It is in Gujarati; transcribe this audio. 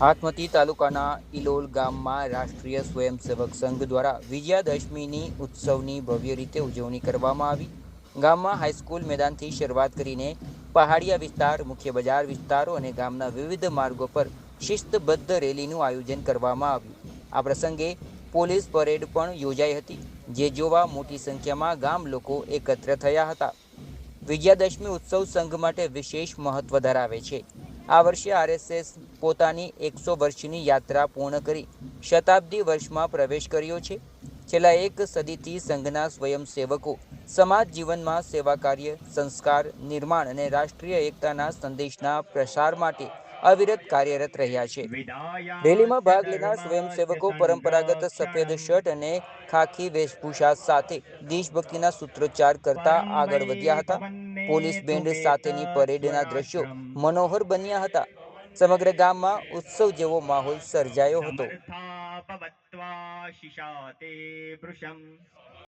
હાથમતી તાલુકાના ઇલોલ ગામમાં રાષ્ટ્રીય સ્વયંસેવક સંઘ દ્વારા વિજયાદશમીની ઉત્સવની ભવ્ય રીતે ઉજવણી કરવામાં આવી. ગામમાં હાઈસ્કૂલ મેદાનથી શરૂઆત કરીને પહાડિયા વિસ્તાર, મુખ્ય બજાર વિસ્તારો અને ગામના વિવિધ માર્ગો પર શિસ્તબદ્ધ રેલીનું આયોજન કરવામાં આવ્યું. આ પ્રસંગે પોલીસ પરેડ પણ યોજાઈ હતી, જે જોવા મોટી સંખ્યામાં ગામ લોકો એકત્ર થયા હતા. વિજયાદશમી ઉત્સવ સંઘ માટે વિશેષ મહત્વ ધરાવે છે. આ વર્ષે આરએસએસ પોતાની એકસો વર્ષની યાત્રા પૂર્ણ કરી શતાબ્દી વર્ષમાં પ્રવેશ કર્યો છે. છેલ્લા એક સદીથી સંઘના સ્વયંસેવકો સમાજ જીવનમાં સેવા કાર્ય, સંસ્કાર, નિર્માણ અને રાષ્ટ્રીય એકતાના સંદેશના પ્રસાર માટે અવિરત કાર્યરત રહ્યા છે. રેલીમાં ભાગ લેનાર સ્વયંસેવકો પરંપરાગત સફેદ શર્ટ અને ખાખી વેશભૂષા સાથે દેશભક્તિના સૂત્રોચ્ચાર કરતા આગળ વધ્યા હતા. પોલીસ બેન્ડ સાથેની પરેડના દ્રશ્યો મનોહર બન્યા હતા. સમગ્ર ગામમાં ઉત્સવ જેવો માહોલ સર્જાયો હતો.